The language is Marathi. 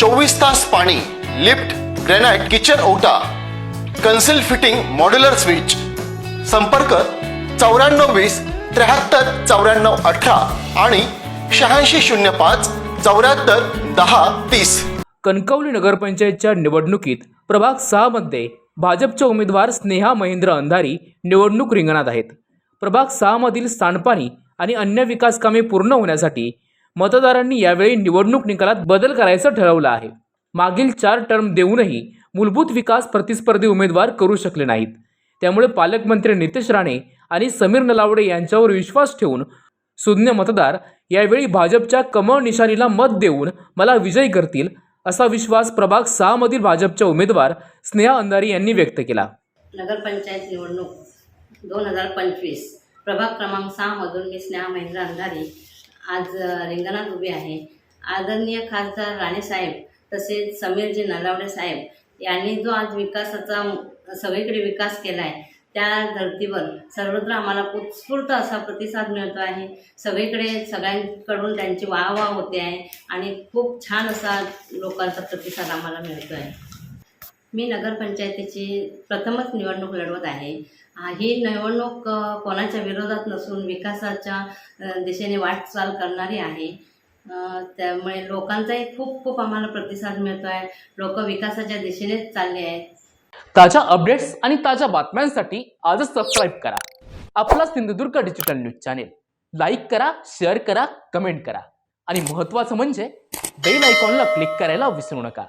चोवीस तास पाणी लिफ्ट ग्रॅनाइट किचन ओटा कन्सिल फिटिंग मॉड्युलर स्विच. संपर्क चौऱ्याण्णव वीस त्र्याहत्तर चौऱ्याण्णव अठरा आणि शहाऐंशी शून्य पाच चौऱ्याहत्तर दहा तीस. कणकवली नगरपंचायतच्या निवडणुकीत प्रभाग सहामध्ये भाजपच्या उमेदवार स्नेहा महेंद्र अंधारी निवडणूक रिंगणात आहेत. प्रभाग सहामधील सांडपाणी आणि अन्य विकास कामे पूर्ण होण्यासाठी मतदारांनी यावेळी निवडणूक निकालात बदल करायचं ठरवलं आहे. मागील चार टर्म देऊनही मूलभूत विकास प्रतिस्पर्धी उमेदवार करू शकले नाहीत. त्यामुळे पालकमंत्री नितेश राणे आणि समीर नलावडे यांच्यावर विश्वास ठेवून सुज्ञ मतदार यावेळी भाजपच्या कमळ निशाणीला मत देऊन मला विजयी करतील असा विश्वास प्रभाग सहामधील भाजपच्या उमेदवार स्नेहा अंधारी यांनी व्यक्त केला. नगरपंचायत निवडणूक दोन हजार पंचवीस. प्रभाग क्रमांक सहामधून मी स्नेहा महेंद्र अंधारी आज रिंगणात उभी आहे. आदरणीय खासदार राणेसाहेब तसेच समीरजी नलावडे साहेब यांनी जो आज विकासाचा सगळीकडे विकास केला आहे त्या धर्तीवर सर्वत्र आम्हाला उत्स्फूर्त असा प्रतिसाद मिळतो आहे. सगळीकडे सगळ्यांकडून त्यांची वाहवा होते आहे आणि खूप छान असा लोकांचा प्रतिसाद आम्हाला मिळतो आहे मी नगरपंचायतीची प्रथमच निवडणूक लढवत आहे. ही निवडणूक कोणाच्या विरोधात नसून विकासाच्या दिशेने वाटचाल करणारी आहे. त्यामुळे लोकांचाही खूप खूप आम्हाला प्रतिसाद मिळतो आहे लोक विकासाच्या दिशेनेच चालले आहेत. ताज्या अपडेट्स आणि ताज्या बातम्यांसाठी आजच सबस्क्राईब करा. आपला Sindhudurg digital news channel. Like करा शेअर करा कमेंट करा. आणि महत्त्वाचं म्हणजे बेल आयकॉनला क्लिक करायला विसरू नका.